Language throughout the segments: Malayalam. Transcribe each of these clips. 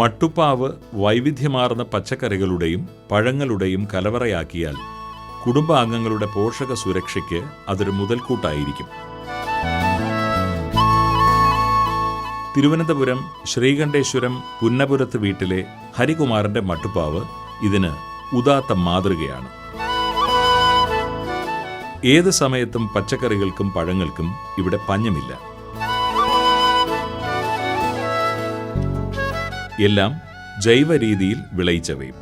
മട്ടുപ്പാവ് വൈവിധ്യമാർന്ന പച്ചക്കറികളുടെയും പഴങ്ങളുടെയും കലവറയാക്കിയാൽ കുടുംബാംഗങ്ങളുടെ പോഷക സുരക്ഷയ്ക്ക് അതൊരു മുതൽക്കൂട്ടായിരിക്കും. തിരുവനന്തപുരം ശ്രീകണ്ഠേശ്വരം പുന്നപുരത്ത് വീട്ടിലെ ഹരികുമാറിന്റെ മട്ടുപ്പാവ് ഇതിന് ഉദാത്ത മാതൃകയാണ്. ഏത് സമയത്തും പച്ചക്കറികൾക്കും പഴങ്ങൾക്കും ഇവിടെ പഞ്ഞമില്ല. എല്ലാം ജൈവ രീതിയിൽ വിളയിച്ചവയും.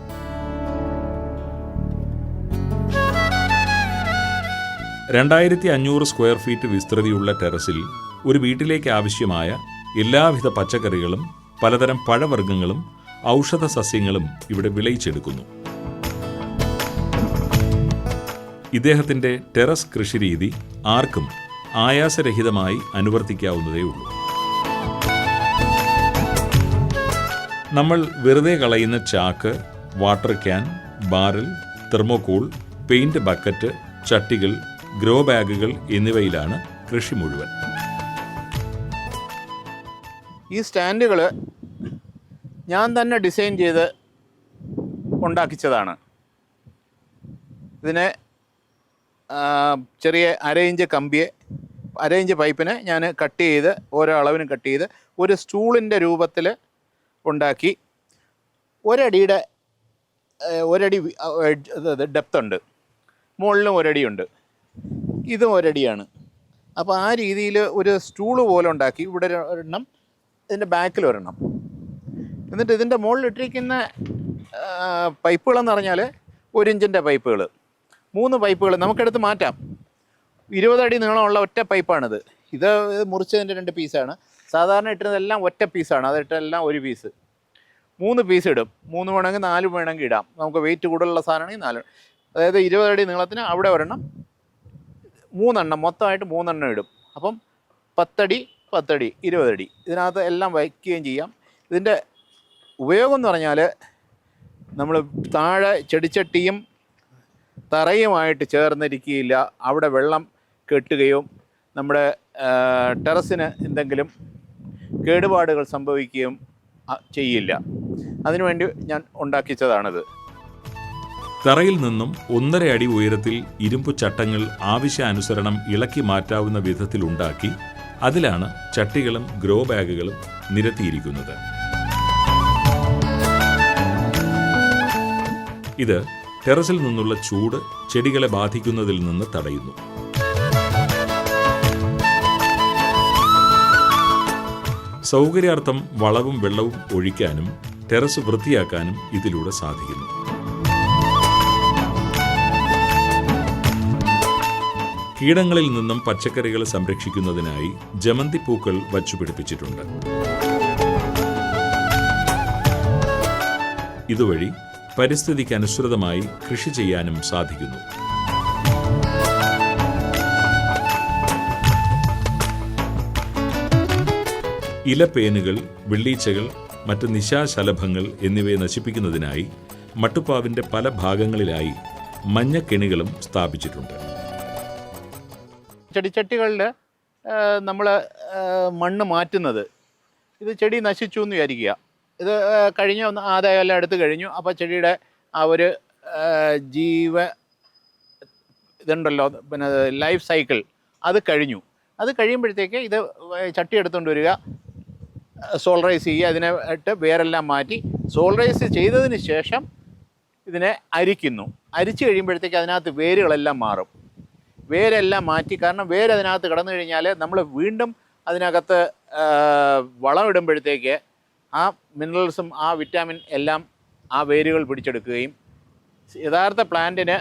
രണ്ടായിരത്തി അഞ്ഞൂറ് സ്ക്വയർ ഫീറ്റ് വിസ്തൃതിയുള്ള ടെറസിൽ ഒരു വീട്ടിലേക്ക് ആവശ്യമായ എല്ലാവിധ പച്ചക്കറികളും പലതരം പഴവർഗങ്ങളും ഔഷധ സസ്യങ്ങളും ഇവിടെ വിളയിച്ചെടുക്കുന്നു. ഇദ്ദേഹത്തിന്റെ ടെറസ് കൃഷിരീതി ആർക്കും ആയാസരഹിതമായി അനുവർത്തിക്കാവുന്നതേ നമ്മൾ വെറുതെ കളയുന്ന ചാക്ക് water can barrel thermocol paint bucket ചട്ടികൾ grow ബാഗുകൾ എന്നിവയിലാണ് കൃഷി മുഴുവൻ. ഈ സ്റ്റാൻഡുകൾ ഞാൻ തന്നെ ഡിസൈൻ ചെയ്ത് ഉണ്ടാക്കിച്ചതാണ്. ഇതിനെ ചെറിയ അര ഇഞ്ച് കമ്പിയെ അര ഇഞ്ച് പൈപ്പിനെ ഞാൻ കട്ട് ചെയ്ത് ഓരോ അളവിനും കട്ട് ചെയ്ത് ഒരു സ്റ്റൂളിന്റെ രൂപത്തിൽ ഉണ്ടാക്കി ഒരടിയുടെ ഒരടി ഡെപ്ത് ഉണ്ട്. മുകളിലും ഒരടിയുണ്ട്. ഇതും ഒരടിയാണ്. അപ്പോൾ ആ രീതിയിൽ ഒരു സ്റ്റൂൾ പോലെ ഉണ്ടാക്കി ഇവിടെ ഒരു ഒരെണ്ണം ഇതിന്റെ ബാക്കിൽ ഒരെണ്ണം. എന്നിട്ട് ഇതിന്റെ മുകളിൽ ഇട്ടിരിക്കുന്ന പൈപ്പുകളെന്ന് പറഞ്ഞാൽ ഒരു ഇഞ്ചിന്റെ പൈപ്പുകൾ മൂന്ന് പൈപ്പുകൾ നമുക്കെടുത്ത് മാറ്റാം. ഇരുപതടി നീളമുള്ള ഒറ്റ പൈപ്പാണിത് ഇത് മുറിച്ചതിന്റെ രണ്ട് പീസാണ് സാധാരണ ഇട്ടുന്നതെല്ലാം ഒറ്റ പീസാണ് അതിട്ടെല്ലാം ഒരു പീസ് മൂന്ന് പീസ് ഇടും. മൂന്ന് വേണമെങ്കിൽ നാല് വേണമെങ്കിൽ ഇടാം. നമുക്ക് വെയിറ്റ് കൂടുതലുള്ള സാധനമാണെങ്കിൽ നാല്. അതായത് ഇരുപത് അടി നീളത്തിന് അവിടെ ഒരെണ്ണം മൂന്നെണ്ണം. മൊത്തമായിട്ട് മൂന്നെണ്ണം ഇടും. അപ്പം പത്തടി പത്തടി ഇരുപതടി ഇതിനകത്ത് എല്ലാം വയ്ക്കുകയും ചെയ്യാം. ഇതിന്റെ ഉപയോഗം എന്ന് പറഞ്ഞാൽ നമ്മൾ താഴെ ചെടിച്ചട്ടിയും തറയുമായിട്ട് ചേർന്നിരിക്കുകയില്ല. അവിടെ വെള്ളം കെട്ടുകയും നമ്മുടെ ടെറസിന് എന്തെങ്കിലും കേടുപാടുകൾ സംഭവിക്കുകയും ചെയ്യില്ല. അതിനുവേണ്ടി ഞാൻ ഉണ്ടാക്കിച്ചതാണിത്. തറയിൽ നിന്നും ഒന്നര അടി ഉയരത്തിൽ ഇരുമ്പ് ചട്ടങ്ങൾ ആവശ്യാനുസരണം ഇളക്കി മാറ്റാവുന്ന വിധത്തിലുണ്ടാക്കി അതിലാണ് ചട്ടികളും ഗ്രോ ബാഗുകളും നിരത്തിയിരിക്കുന്നത്. ഇത് ടെറസിൽ നിന്നുള്ള ചൂട് ചെടികളെ ബാധിക്കുന്നതിൽ നിന്ന് തടയുന്നു. സൗകര്യാർത്ഥം വളവും വെള്ളവും ഒഴിക്കാനും ടെറസ് വൃത്തിയാക്കാനും ഇതിലൂടെ സാധിക്കുന്നു. കീടങ്ങളിൽ നിന്നും പച്ചക്കറികൾ സംരക്ഷിക്കുന്നതിനായി ജമന്തി പൂക്കൾ വച്ചുപിടിപ്പിച്ചിട്ടുണ്ട് ഇതുവഴി പരിസ്ഥിതിക്ക് അനുസൃതമായി കൃഷി ചെയ്യാനും സാധിക്കുന്നു. ഇലപ്പേനുകൾ വെള്ളീച്ചകൾ മറ്റ് നിശാശലഭങ്ങൾ എന്നിവയെ നശിപ്പിക്കുന്നതിനായി മട്ടുപ്പാവിന്റെ പല ഭാഗങ്ങളിലായി മഞ്ഞക്കെണികളും സ്ഥാപിച്ചിട്ടുണ്ട്. ചെടിച്ചട്ടികളിൽ നമ്മൾ മണ്ണ് മാറ്റുന്നത്. ഇത് ചെടി നശിച്ചു എന്ന് വിചാരിക്കുക. ഇത് കഴിഞ്ഞ ഒന്ന് ആദായമെല്ലാം എടുത്തു കഴിഞ്ഞു. അപ്പോൾ ചെടിയുടെ ആ ഒരു ജീവ ഇതുണ്ടല്ലോ പിന്നെ ലൈഫ് സൈക്കിൾ അത് കഴിഞ്ഞു. അത് കഴിയുമ്പോഴത്തേക്ക് ഇത് ചട്ടി എടുത്തുകൊണ്ട് വരിക. സോൾറൈസ് ചെയ്യുക അതിനെ ഇട്ട് വേരെല്ലാം മാറ്റി സോൾറൈസ് ചെയ്തതിന് ശേഷം ഇതിനെ അരിക്കുന്നു. അരിച്ചു കഴിയുമ്പോഴത്തേക്ക് അതിനകത്ത് വേരുകളെല്ലാം മാറും. വേരെല്ലാം മാറ്റി കാരണം വേര് അതിനകത്ത് കിടന്നു കഴിഞ്ഞാൽ നമ്മൾ വീണ്ടും അതിനകത്ത് വളമിടുമ്പോഴത്തേക്ക് ആ മിനറൽസും ആ വിറ്റാമിൻ എല്ലാം ആ വേരുകൾ പിടിച്ചെടുക്കുകയും യഥാർത്ഥ പ്ലാന്റിന്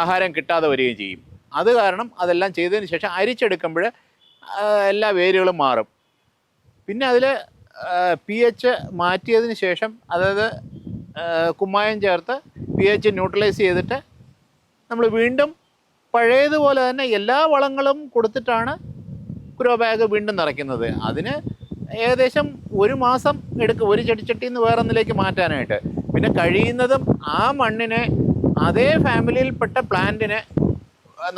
ആഹാരം കിട്ടാതെ വരികയും ചെയ്യും. അത് കാരണം അതെല്ലാം ചെയ്തതിന് ശേഷം അരിച്ചെടുക്കുമ്പോൾ എല്ലാ വേരുകളും മാറും. പിന്നെ അതിൽ പി എച്ച് മാറ്റിയതിന് ശേഷം അതായത് കുമ്മായം ചേർത്ത് പി എച്ച് ന്യൂട്രലൈസ് ചെയ്തിട്ട് നമ്മൾ വീണ്ടും പഴയതുപോലെ തന്നെ എല്ലാ വളങ്ങളും കൊടുത്തിട്ടാണ് ഗ്രോ ബാഗ് വീണ്ടും നിറയ്ക്കുന്നത്. അതിന് ഏകദേശം ഒരു മാസം എടുക്കും ഒരു ചെടിച്ചട്ടിയിൽ നിന്ന് വേറെ ഒന്നിലേക്ക് മാറ്റാനായിട്ട്. പിന്നെ കഴിയുന്നതും ആ മണ്ണിനെ അതേ ഫാമിലിയിൽപ്പെട്ട പ്ലാന്റിനെ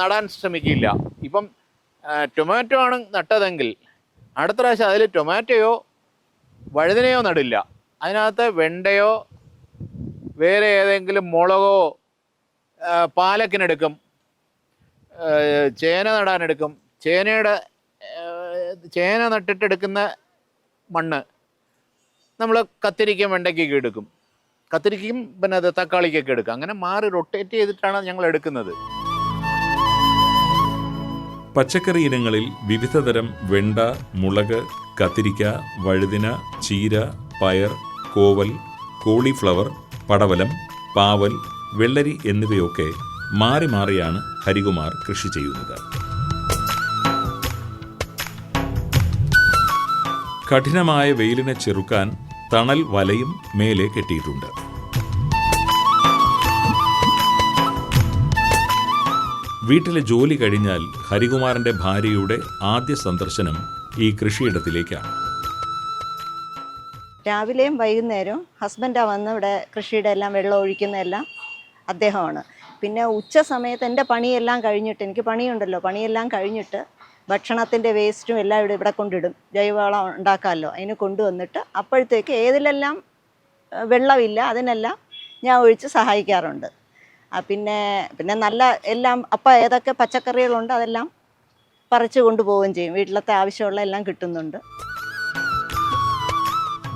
നടാൻ ശ്രമിക്കില്ല. ഇപ്പം ടൊമാറ്റോ ആണ് നട്ടതെങ്കിൽ അടുത്ത പ്രാവശ്യം അതിൽ ടൊമാറ്റോയോ വഴുതനയോ നടില്ല. അതിനകത്ത് വെണ്ടയോ വേറെ ഏതെങ്കിലും മുളകോ പാലക്കിനെടുക്കും. ചേന നടാനെടുക്കും. ചേനയുടെ ചേന നട്ടിട്ടെടുക്കുന്ന മണ്ണ് നമ്മൾ കത്തിരിക്കും വെണ്ടയ്ക്കൊക്കെ എടുക്കും. കത്തിരിക്കും പിന്നെ അത് തക്കാളിക്കൊക്കെ എടുക്കും. അങ്ങനെ മാറി റൊട്ടേറ്റ് ചെയ്തിട്ടാണ് ഞങ്ങൾ എടുക്കുന്നത്. പച്ചക്കറി ഇനങ്ങളിൽ വിവിധതരം വെണ്ട മുളക് കത്തിരിക്ക വഴുതിന ചീര പയർ കോവൽ കോളിഫ്ലവർ പടവലം പാവൽ വെള്ളരി എന്നിവയൊക്കെ മാറി മാറിയാണ് ഹരികുമാർ കൃഷി ചെയ്യുന്നത്. കഠിനമായ വെയിലിനെ ചെറുക്കാൻ തണൽ വലയും മേലെ കെട്ടിയിട്ടുണ്ട്. വീട്ടിലെ ജോലി കഴിഞ്ഞാൽ ഹരികുമാറിന്റെ ഭാര്യയുടെ ആദ്യ സന്ദർശനം ഈ കൃഷിയിടത്തിലേക്കാണ്. രാവിലെയും വൈകുന്നേരവും ഹസ്ബൻഡാണ് വന്ന് ഇവിടെ കൃഷിയുടെ എല്ലാം വെള്ളം ഒഴിക്കുന്നതെല്ലാം അദ്ദേഹമാണ്. പിന്നെ ഉച്ച സമയത്ത് എന്റെ പണിയെല്ലാം കഴിഞ്ഞിട്ട് എനിക്ക് പണിയുണ്ടല്ലോ പണിയെല്ലാം കഴിഞ്ഞിട്ട് ഭക്ഷണത്തിന്റെ വേസ്റ്റും എല്ലാം ഇവിടെ ഇവിടെ കൊണ്ടിടും. ജൈവവളം ഉണ്ടാക്കാമല്ലോ അതിന് കൊണ്ടുവന്നിട്ട് അപ്പോഴത്തേക്ക് ഏതിലെല്ലാം വെള്ളമില്ല അതിനെല്ലാം ഞാൻ ഒഴിച്ച് സഹായിക്കാറുണ്ട്. പിന്നെ പിന്നെ നല്ല എല്ലാം അപ്പം ഏതൊക്കെ പച്ചക്കറികളുണ്ട് അതെല്ലാം പറിച്ചു കൊണ്ടുപോവുകയും ചെയ്യും. വീട്ടിലത്തെ ആവശ്യമുള്ള എല്ലാം കിട്ടുന്നുണ്ട്.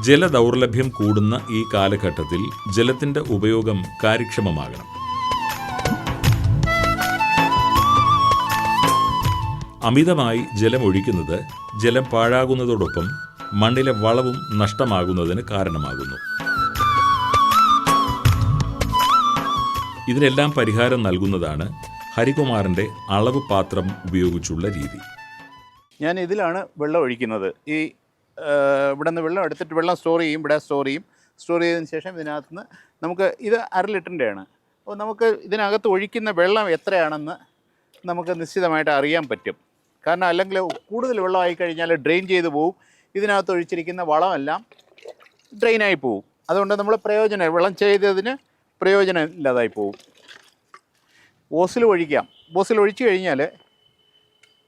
ജലദൗർലഭ്യം കൂടുന്ന ഈ കാലഘട്ടത്തിൽ ജലത്തിന്റെ ഉപയോഗം കാര്യക്ഷമമാകണം. അമിതമായി ജലം ഒഴിക്കുന്നത് ജലം പാഴാകുന്നതോടൊപ്പം മണ്ണിലെ വളവും നഷ്ടമാകുന്നതിന് കാരണമാകുന്നു. ഇതിനെല്ലാം പരിഹാരം നൽകുന്നതാണ് ഹരികുമാറിന്റെ അളവ് പാത്രം ഉപയോഗിച്ചുള്ള രീതി. ഞാൻ ഇതിലാണ് വെള്ളം ഒഴിക്കുന്നത്. ഈ ഇവിടെ നിന്ന് വെള്ളം എടുത്തിട്ട് വെള്ളം സ്റ്റോർ ചെയ്യും ഇവിടെ സ്റ്റോർ ചെയ്യും. സ്റ്റോർ ചെയ്തതിന് ശേഷം ഇതിനകത്ത് നിന്ന് നമുക്ക് ഇത് അര ലിറ്ററിന്റെയാണ് അപ്പോൾ നമുക്ക് ഇതിനകത്ത് ഒഴിക്കുന്ന വെള്ളം എത്രയാണെന്ന് നമുക്ക് നിശ്ചിതമായിട്ട് അറിയാൻ പറ്റും. കാരണം അല്ലെങ്കിൽ കൂടുതൽ വെള്ളമായി കഴിഞ്ഞാൽ ഡ്രെയിൻ ചെയ്ത് പോവും. ഇതിനകത്ത് ഒഴിച്ചിരിക്കുന്ന വളമെല്ലാം ഡ്രെയിനായി പോവും. അതുകൊണ്ട് നമ്മൾ പ്രയോജനം വെള്ളം ചെയ്തതിന് പ്രയോജനം ഇല്ലാതായി പോവും ഓസിൽ ഒഴിക്കാം. ഓസിൽ ഒഴിച്ചു കഴിഞ്ഞാൽ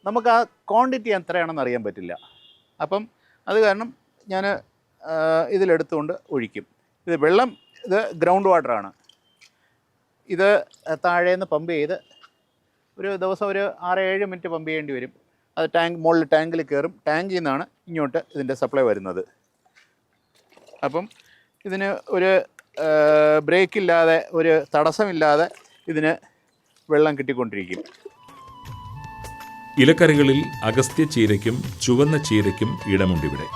നമുക്ക് ആ ക്വാണ്ടിറ്റി എത്രയാണെന്ന് അറിയാൻ പറ്റില്ല. അപ്പം അത് കാരണം ഞാൻ ഇതിലെടുത്തുകൊണ്ട് ഒഴിക്കും. ഇത് വെള്ളം ഇത് ഗ്രൗണ്ട് വാട്ടറാണ്. ഇത് താഴെ താഴേന്ന് പമ്പ് ചെയ്ത് ഒരു ദിവസം ഒരു ആറ് ഏഴ് മിനിറ്റ് പമ്പ് ചെയ്യേണ്ടി വരും. അത് ടാങ്ക് മുകളിൽ ടാങ്കിൽ കയറും. ടാങ്കിൽ നിന്നാണ് ഇങ്ങോട്ട് ഇതിന്റെ സപ്ലൈ വരുന്നത്. അപ്പം ഇതിന് ഒരു ബ്രേക്ക് ഇല്ലാതെ ഒരു തടസ്സമില്ലാതെ ഇതിന് വെള്ളം കിട്ടിക്കൊണ്ടിരിക്കും. ഇലക്കറികളിൽ അഗസ്ത്യ ചീരയ്ക്കും ചുവന്ന ചീരയ്ക്കും ഇടമുണ്ടിവിടെ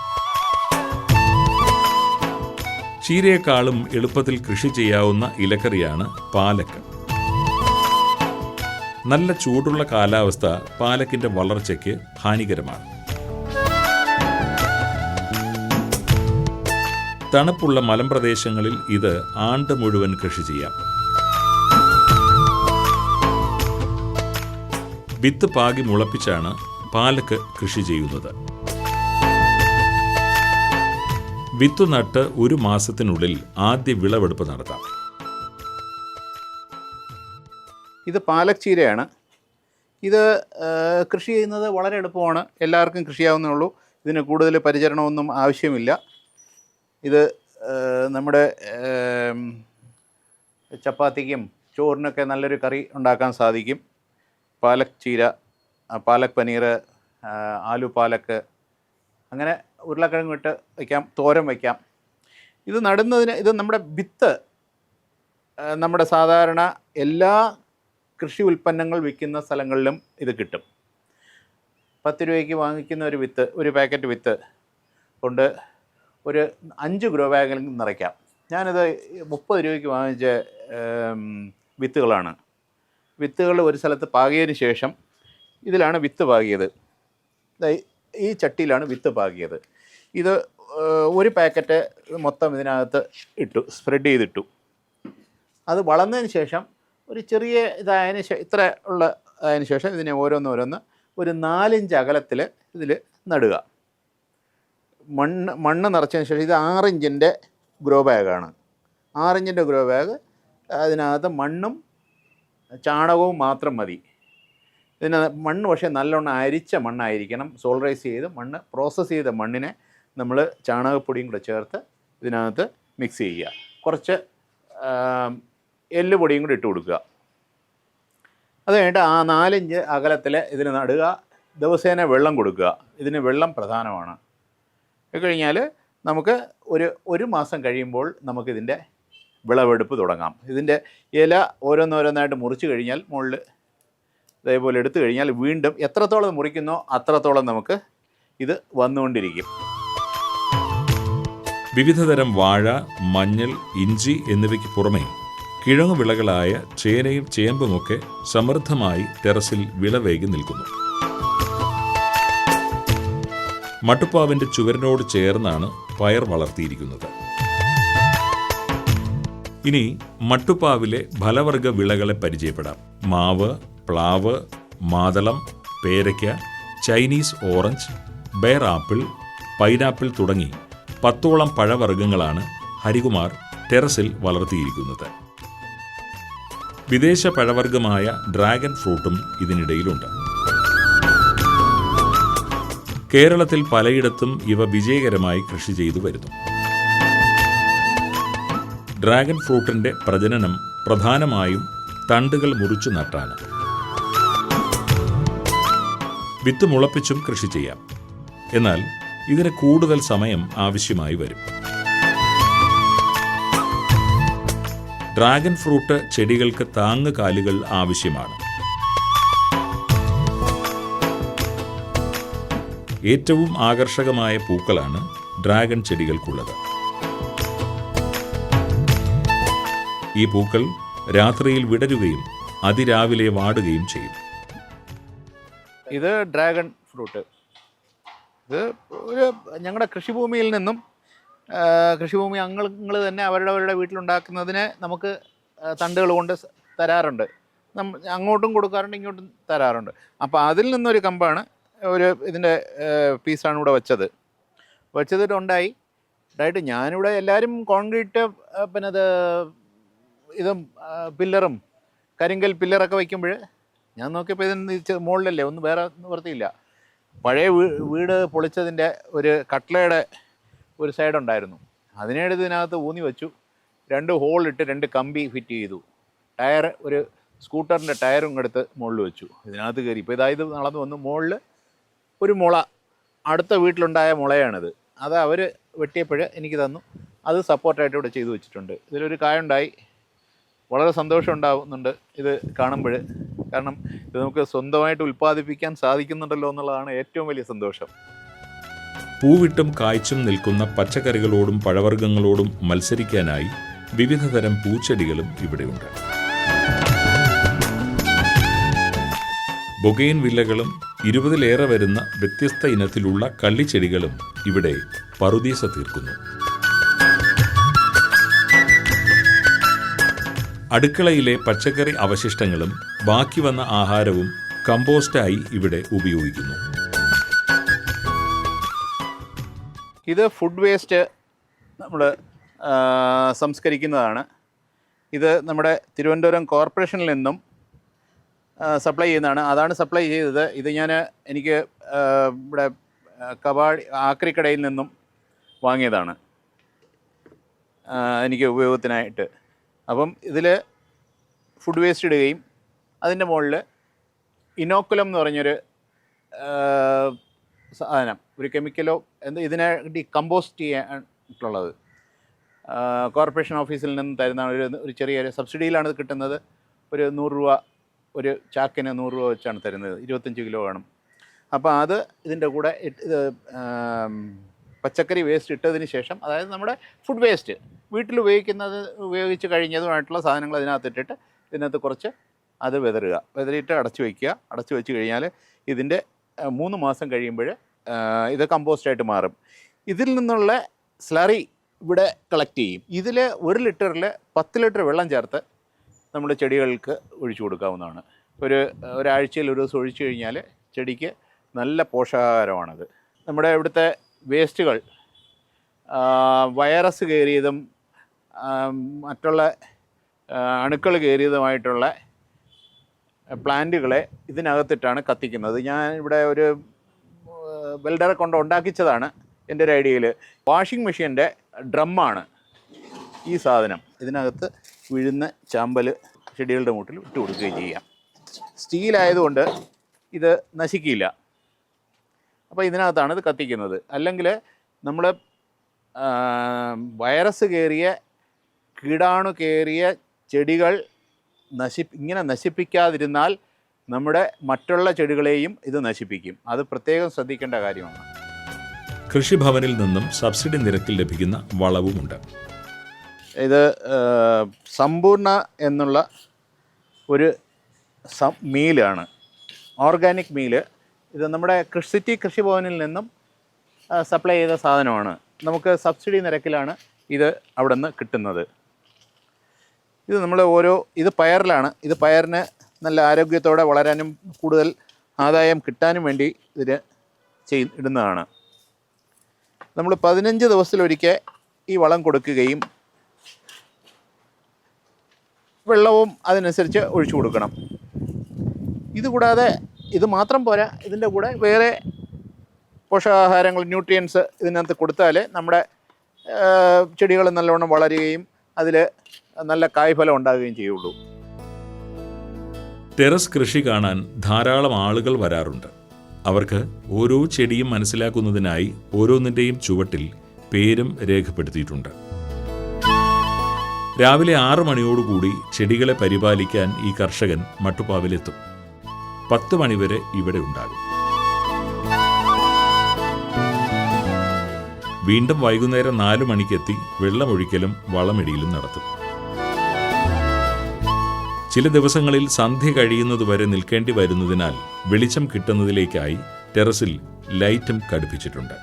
ചീരയെക്കാളും എളുപ്പത്തിൽ കൃഷി ചെയ്യാവുന്ന ഇലക്കറിയാണ് പാലക്ക്. നല്ല ചൂടുള്ള കാലാവസ്ഥ പാലക്കിന്റെ വളർച്ചയ്ക്ക് ഹാനികരമാണ്. തണുപ്പുള്ള മലമ്പ്രദേശങ്ങളിൽ ഇത് ആണ്ട് മുഴുവൻ കൃഷി ചെയ്യാം. വിത്ത് പാകി മുളപ്പിച്ചാണ് പാലക്ക് കൃഷി ചെയ്യുന്നത്. വിത്ത് നട്ട് ഒരു മാസത്തിനുള്ളിൽ ആദ്യ വിളവെടുപ്പ് നടത്താം. ഇത് പാലക് ചീരയാണ് ഇത് കൃഷി ചെയ്യുന്നത് വളരെ എളുപ്പമാണ്. എല്ലാവർക്കും കൃഷിയാവുന്നേ ഉള്ളൂ. ഇതിന് കൂടുതൽ പരിചരണമൊന്നും ആവശ്യമില്ല. ഇത് നമ്മുടെ ചപ്പാത്തിക്കും ചോറിനൊക്കെ നല്ലൊരു കറി ഉണ്ടാക്കാൻ സാധിക്കും. പാലക് ചീര പാലക് പനീർ ആലു പാലക്ക് അങ്ങനെ ഉരുളക്കിഴങ്ങ് ഇട്ട് വയ്ക്കാം തോരൻ വയ്ക്കാം ഇത് നടുന്നതിന് ഇത് നമ്മുടെ വിത്ത് നമ്മുടെ സാധാരണ എല്ലാ കൃഷി ഉൽപ്പന്നങ്ങൾ വിൽക്കുന്ന സ്ഥലങ്ങളിലും ഇത് കിട്ടും. പത്ത് രൂപയ്ക്ക് വാങ്ങിക്കുന്ന ഒരു വിത്ത് ഒരു പാക്കറ്റ് വിത്ത് കൊണ്ട് ഒരു അഞ്ച് ഗ്രോ ബാഗിൽ നിറയ്ക്കാം. ഞാനിത് മുപ്പത് രൂപയ്ക്ക് വാങ്ങിച്ച വിത്തുകളാണ്. വിത്തുകൾ ഒരു സ്ഥലത്ത് പാകിയതിന് ശേഷം ഇതിലാണ് വിത്ത് പാകിയത്. ഈ ചട്ടിയിലാണ് വിത്ത് പാകിയത്. ഇത് ഒരു പാക്കറ്റ് മൊത്തം ഇതിനകത്ത് ഇട്ടു സ്പ്രെഡ് ചെയ്തിട്ടു. അത് വളർന്നതിന് ശേഷം ഒരു ചെറിയ ഇതായതിന് ശേഷം ഇത്ര ഉള്ള അതിന് ശേഷം ഇതിനെ ഓരോന്നോരോന്ന് ഒരു നാലിഞ്ച് അകലത്തിൽ ഇതിൽ നടുക. മണ്ണ് മണ്ണ് നിറച്ചതിന് ശേഷം ഇത് ആറിഞ്ചിന്റെ ഗ്രോ ബാഗാണ് ആറിഞ്ചിന്റെ ഗ്രോ ബാഗ് അതിനകത്ത് മണ്ണും ചാണകവും മാത്രം മതി. ഇതിന് മണ്ണ് പക്ഷേ നല്ലോണം അരിച്ച മണ്ണായിരിക്കണം. സോൾറൈസ് ചെയ്ത് മണ്ണ് പ്രോസസ്സ് ചെയ്ത മണ്ണിനെ നമ്മൾ ചാണകപ്പൊടിയും കൂടെ ചേർത്ത് ഇതിനകത്ത് മിക്സ് ചെയ്യുക. കുറച്ച് എല്ലുപൊടിയും എല്ല് പൊടിയും കൂടി ഇട്ട് കൊടുക്കുക. അത് കഴിഞ്ഞിട്ട് ആ നാലിഞ്ച് അകലത്തിൽ ഇതിന് നടുക. ദിവസേന വെള്ളം കൊടുക്കുക. ഇതിന് വെള്ളം പ്രധാനമാണ്. കഴിഞ്ഞാൽ നമുക്ക് ഒരു ഒരു മാസം കഴിയുമ്പോൾ നമുക്കിതിന്റെ വിളവെടുപ്പ് തുടങ്ങാം. ഇതിന്റെ ഇല ഓരോന്നോരോന്നായിട്ട് മുറിച്ച് കഴിഞ്ഞാൽ മുകളിൽ ഇതേപോലെ എടുത്തു കഴിഞ്ഞാൽ വീണ്ടും എത്രത്തോളം മുറിക്കുന്നോ അത്രത്തോളം നമുക്ക് ഇത് വന്നുകൊണ്ടിരിക്കും. വിവിധതരം വാഴ മഞ്ഞൾ ഇഞ്ചി എന്നിവയ്ക്ക് പുറമേ കിഴങ്ങു വിളകളായ ചേനയും ചേമ്പുമൊക്കെ സമൃദ്ധമായി ടെറസിൽ വിളവേകി നിൽക്കുന്നു. മട്ടുപ്പാവിന്റെ ചുവരിനോട് ചേർന്നാണ് പയർ വളർത്തിയിരിക്കുന്നത്. ഇനി മട്ടുപ്പാവിലെ ഫലവർഗ വിളകളെ പരിചയപ്പെടാം. മാവ് പ്ലാവ് മാതളം പേരയ്ക്ക Chinese orange ber apple pineapple തുടങ്ങി പത്തോളം പഴവർഗങ്ങളാണ് ഹരികുമാർ ടെറസിൽ വളർത്തിയിരിക്കുന്നത്. വിദേശ പഴവർഗമായ ഡ്രാഗൺ ഫ്രൂട്ടും ഇതിനിടയിലുണ്ട്. കേരളത്തിൽ പലയിടത്തും ഇവ വിജയകരമായി കൃഷി ചെയ്തു വരുന്നു. ഡ്രാഗൺ ഫ്രൂട്ടിന്റെ പ്രജനനം പ്രധാനമായും തണ്ടുകൾ മുറിച്ചു നട്ടാണ്. വിത്ത് മുളപ്പിച്ചും കൃഷി ചെയ്യാം. എന്നാൽ ഇതിന് കൂടുതൽ സമയം ആവശ്യമായി വരും. ഡ്രാഗൺ ഫ്രൂട്ട് ചെടികൾക്ക് താങ്ങുകാലുകൾ ആവശ്യമാണ്. ഏറ്റവും ആകർഷകമായ പൂക്കളാണ് ഡ്രാഗൺ ചെടികൾക്കുള്ളത്. ഈ പൂക്കൾ രാത്രിയിൽ വിടരുകയും അതിരാവിലെ വാടുകയും ചെയ്യും. ഇത് ഡ്രാഗൺ ഫ്രൂട്ട്. ഇത് ഒരു ഞങ്ങളുടെ കൃഷിഭൂമിയിൽ നിന്നും കൃഷിഭൂമി അംഗങ്ങൾ തന്നെ അവരുടെ അവരുടെ വീട്ടിലുണ്ടാക്കുന്നതിന് നമുക്ക് തണ്ടുകൾ കൊണ്ട് തരാറുണ്ട്. അങ്ങോട്ടും കൊടുക്കാറുണ്ട് ഇങ്ങോട്ടും തരാറുണ്ട്. അപ്പോൾ അതിൽ നിന്നൊരു കമ്പാണ് ഒരു ഇതിന്റെ പീസാണ് ഇവിടെ വെച്ചത്. വെച്ചതിട്ടുണ്ടായി. ഉണ്ടായിട്ട് ഞാനിവിടെ എല്ലാവരും കോൺക്രീറ്റ് പിന്നെ അത് ഇതും പില്ലറും കരിങ്കൽ പില്ലറൊക്കെ വയ്ക്കുമ്പോൾ ഞാൻ നോക്കിയപ്പോൾ ഇതിന് മുകളിലല്ലേ ഒന്നും വേറെ വൃത്തിയില്ല പഴയ വീട് പൊളിച്ചതിന്റെ ഒരു കട്ട്ലയുടെ ഒരു സൈഡ് ഉണ്ടായിരുന്നു അതിനെടുത്ത് ഇതിനകത്ത് ഊന്നി വെച്ചു. രണ്ട് ഹോളിട്ട് രണ്ട് കമ്പി ഫിറ്റ് ചെയ്തു. ടയർ ഒരു സ്കൂട്ടറിന്റെ ടയറും എടുത്ത് മുകളിൽ വെച്ചു. ഇതിനകത്ത് കയറി. ഇപ്പോൾ ഇതായത് നടന്നു. വന്നു മുകളിൽ ഒരു മുള അടുത്ത വീട്ടിലുണ്ടായ മുളയാണിത്. അത് അവർ വെട്ടിയപ്പോൾ എനിക്ക് തന്നു. അത് സപ്പോർട്ടായിട്ട് ഇവിടെ ചെയ്തു വെച്ചിട്ടുണ്ട്. ഇതിലൊരു കായുണ്ടായി. വളരെ സന്തോഷം ഉണ്ടാകുന്നുണ്ട് ഇത് കാണുമ്പോൾ കാരണം ഇത് നമുക്ക് സ്വന്തമായിട്ട് ഉൽപ്പാദിപ്പിക്കാൻ സാധിക്കുന്നുണ്ടല്ലോ എന്നുള്ളതാണ് ഏറ്റവും വലിയ സന്തോഷം. പൂവിട്ടും കായ്ച്ചും നിൽക്കുന്ന പച്ചക്കറികളോടും പഴവർഗങ്ങളോടും മത്സരിക്കാനായി വിവിധതരം പൂച്ചെടികളും ഇവിടെയുണ്ട്. ബൊഗെയിൻ വില്ലകളും ഇരുപതിലേറെ വരുന്ന വ്യത്യസ്ത ഇനത്തിലുള്ള കള്ളിച്ചെടികളും ഇവിടെ പറുദീസ തീർക്കുന്നു. അടുക്കളയിലെ പച്ചക്കറി അവശിഷ്ടങ്ങളും ബാക്കി വന്ന ആഹാരവും കമ്പോസ്റ്റായി ഇവിടെ ഉപയോഗിക്കുന്നു. ഇത് ഫുഡ് വേസ്റ്റ് നമ്മൾ സംസ്കരിക്കുന്നതാണ്. ഇത് നമ്മുടെ തിരുവനന്തപുരം കോർപ്പറേഷനിൽ നിന്നും സപ്ലൈ ചെയ്യുന്നതാണ്. അതാണ് സപ്ലൈ ചെയ്തത്. ഇത് ഞാൻ എനിക്ക് ഇവിടെ ആ, കബാഡി ആക്രിക്കടയിൽ നിന്നും വാങ്ങിയതാണ്. എനിക്ക് ഉപയോഗത്തിനായിട്ട്. അപ്പം ഇതിൽ ഫുഡ് വേസ്റ്റ് ഇടുകയും അതിന്റെ മുകളിൽ ഇനോക്കുലം എന്ന് പറഞ്ഞൊരു സാധനം ഒരു കെമിക്കലോ എന്ത് ഇതിനെ ഡി കമ്പോസ്റ്റ് കോർപ്പറേഷൻ ഓഫീസിൽ നിന്ന് തരുന്ന ഒരു ഒരു ചെറിയൊരു സബ്സിഡിയിലാണ് ഇത് കിട്ടുന്നത്. ഒരു നൂറ് രൂപ ഒരു ചാക്കിന് നൂറ് രൂപ വെച്ചാണ് തരുന്നത്. ഇരുപത്തഞ്ച് കിലോ വേണം. അപ്പോൾ അത് ഇതിന്റെ കൂടെ പച്ചക്കറി വേസ്റ്റ് ഇട്ടതിന് ശേഷം അതായത് നമ്മുടെ ഫുഡ് വേസ്റ്റ് വീട്ടിൽ ഉപയോഗിക്കുന്നത് ഉപയോഗിച്ച് കഴിഞ്ഞതുമായിട്ടുള്ള സാധനങ്ങൾ അതിനകത്ത് ഇട്ടിട്ട് ഇതിനകത്ത് കുറച്ച് അത് വിതറുക. വിതറിയിട്ട് അടച്ചു വയ്ക്കുക. അടച്ചു വെച്ച് കഴിഞ്ഞാൽ ഇതിന്റെ മൂന്ന് മാസം കഴിയുമ്പോൾ ഇത് കമ്പോസ്റ്റായിട്ട് മാറും. ഇതിൽ നിന്നുള്ള സ്ലറി ഇവിടെ കളക്ട് ചെയ്യും. ഇതിൽ ഒരു ലിറ്ററിൽ പത്ത് ലിറ്റർ വെള്ളം ചേർത്ത് നമ്മുടെ ചെടികൾക്ക് ഒഴിച്ചു കൊടുക്കാവുന്നതാണ്. ഒരു ഒരാഴ്ചയിൽ ഒരു ദിവസം ഒഴിച്ചു കഴിഞ്ഞാൽ ചെടിക്ക് നല്ല പോഷകാഹാരമാണത്. നമ്മുടെ ഇവിടുത്തെ വേസ്റ്റുകൾ വൈറസ് കയറിയതും മറ്റുള്ള അണുക്കൾ കയറിയതുമായിട്ടുള്ള പ്ലാന്റുകളെ ഇതിനകത്തിട്ടാണ് കത്തിക്കുന്നത്. ഞാൻ ഇവിടെ ഒരു വെൽഡറെ കൊണ്ട് ഉണ്ടാക്കിച്ചതാണ് എന്റെ ഒരു ഐഡിയയിൽ. വാഷിംഗ് മെഷീന്റെ ഡ്രമ്മാണ് ഈ സാധനം. ഇതിനകത്ത് വീഴുന്ന ചാമ്പൽ ചെടികളുടെ മൂട്ടിൽ ഇട്ട് കൊടുക്കുകയും ചെയ്യാം. സ്റ്റീലായതുകൊണ്ട് ഇത് നശിക്കില്ല. അപ്പോൾ ഇതിനകത്താണ് ഇത് കത്തിക്കുന്നത്. അല്ലെങ്കിൽ നമ്മൾ വൈറസ് കയറിയ കീടാണു കയറിയ ചെടികൾ നശി ഇങ്ങനെ നശിപ്പിക്കാതിരുന്നാൽ നമ്മുടെ മറ്റുള്ള ചെടികളെയും ഇത് നശിപ്പിക്കും. അത് പ്രത്യേകം ശ്രദ്ധിക്കേണ്ട കാര്യമാണ്. കൃഷിഭവനിൽ നിന്നും സബ്സിഡി നിരക്കിൽ ലഭിക്കുന്ന വളവുമുണ്ട്. ഇത് സമ്പൂർണ എന്നുള്ള ഒരു മീലാണ്. Organic meal. ഇത് നമ്മുടെ സിറ്റി കൃഷിഭവനിൽ നിന്നും സപ്ലൈ ചെയ്ത സാധനമാണ്. നമുക്ക് സബ്സിഡി നിരക്കിലാണ് ഇത് അവിടെ നിന്ന് കിട്ടുന്നത്. ഇത് നമ്മൾ ഓരോ ഇത് പയറിലാണ്. ഇത് പയറിന് നല്ല ആരോഗ്യത്തോടെ വളരാനും കൂടുതൽ ആദായം കിട്ടാനും വേണ്ടി ഇതിന് ചെയ് ഇടുന്നതാണ്. നമ്മൾ പതിനഞ്ച് ദിവസത്തിലൊരിക്കൽ ഈ വളം കൊടുക്കുകയും വെള്ളവും അതിനനുസരിച്ച് ഒഴിച്ചു കൊടുക്കണം. ഇതുകൂടാതെ ഇത് മാത്രം പോരാ ഇതിന്റെ കൂടെ വേറെ പോഷകാഹാരങ്ങൾ ന്യൂട്രിയൻസ് ഇതിനകത്ത് കൊടുത്താൽ നമ്മുടെ ചെടികൾ നല്ലവണ്ണം വളരുകയും അതിൽ നല്ല കായ്ഫലം ഉണ്ടാകുകയും ചെയ്യുള്ളൂ. ടെറസ് കൃഷി കാണാൻ ധാരാളം ആളുകൾ വരാറുണ്ട്. അവർക്ക് ഓരോ ചെടിയും മനസ്സിലാക്കുന്നതിനായി ഓരോന്നിന്റെയും ചുവട്ടിൽ പേരും രേഖപ്പെടുത്തിയിട്ടുണ്ട്. രാവിലെ ആറു മണിയോടുകൂടി ചെടികളെ പരിപാലിക്കാൻ ഈ കർഷകൻ മട്ടുപ്പാവിലെത്തും. പത്ത് മണിവരെ ഇവിടെ ഉണ്ടാകും. വീണ്ടും വൈകുന്നേരം നാലു മണിക്കെത്തി വെള്ളമൊഴിക്കലും വളമിടിയിലും നടത്തും. ചില ദിവസങ്ങളിൽ സന്ധ്യ കഴിയുന്നതുവരെ നിൽക്കേണ്ടി വരുന്നതിനാൽ വെളിച്ചം കിട്ടുന്നതിലേക്കായി ടെറസിൽ ലൈറ്റും ഘടിപ്പിച്ചിട്ടുണ്ട്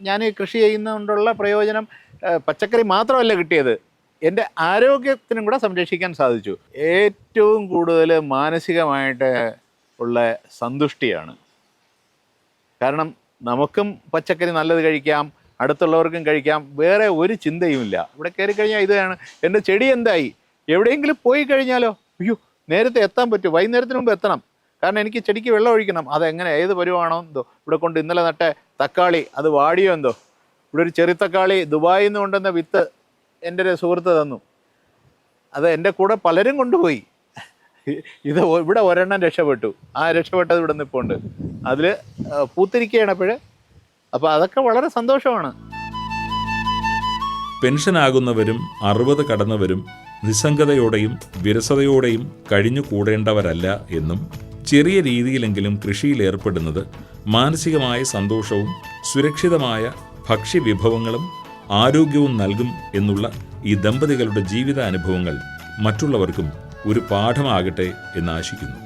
ഞാൻ കൃഷി ചെയ്യുന്നതുകൊണ്ടുള്ള പ്രയോജനം പച്ചക്കറി മാത്രമല്ല കിട്ടിയത്. എന്റെ ആരോഗ്യത്തിനും കൂടെ സംരക്ഷിക്കാൻ സാധിച്ചു. ഏറ്റവും കൂടുതൽ മാനസികമായിട്ട് ഉള്ള സന്തുഷ്ടിയാണ്. കാരണം നമുക്കും പച്ചക്കറി നല്ലത് കഴിക്കാം അടുത്തുള്ളവർക്കും കഴിക്കാം വേറെ ഒരു ചിന്തയുമില്ല. ഇവിടെ കയറി കഴിഞ്ഞാൽ ഇതാണ് എന്റെ ചെടി എന്തായി? എവിടെയെങ്കിലും പോയി കഴിഞ്ഞാലോ? അയ്യോ നേരത്തെ എത്താൻ പറ്റും വൈകുന്നേരത്തിന് മുമ്പ് എത്തണം. കാരണം എനിക്ക് ചെടിക്ക് വെള്ളം ഒഴിക്കണം. അതെങ്ങനെ ഏത് പരുവാണോ എന്തോ ഇവിടെ കൊണ്ട് ഇന്നലെ നട്ട തക്കാളി അത് വാടിയോ എന്തോ? ഇവിടെ ഒരു ചെറുത്തക്കാളി തക്കാളി ദുബായിൽ നിന്ന് കൊണ്ടുവന്ന വിത്ത് എന്റെ ഒരു സുഹൃത്ത് തന്നു. അത് എന്റെ കൂടെ പലരും കൊണ്ടുപോയി. ഇത് ഇവിടെ ഒരെണ്ണം രക്ഷപ്പെട്ടു. ആ രക്ഷപ്പെട്ടത് ഇവിടെ നിൽപ്പുണ്ട് അതിൽ പൂത്തിരിക്കുകയാണ് അപ്പോഴേ. അപ്പോൾ അതൊക്കെ വളരെ സന്തോഷമാണ്. പെൻഷനാകുന്നവരും അറുപത് കടന്നവരും നിസ്സംഗതയോടെയും വിരസതയോടെയും കഴിഞ്ഞു കൂടേണ്ടവരല്ല എന്നും ചെറിയ രീതിയിലെങ്കിലും കൃഷിയിൽ ഏർപ്പെടുന്നത് മാനസികമായ സന്തോഷവും സുരക്ഷിതമായ ഭക്ഷ്യവിഭവങ്ങളും ആരോഗ്യവും നൽകും എന്നുള്ള ഈ ദമ്പതികളുടെ ജീവിത അനുഭവങ്ങൾ മറ്റുള്ളവർക്കും ഒരു പാഠമാകട്ടെ എന്ന് ആശിക്കുന്നു.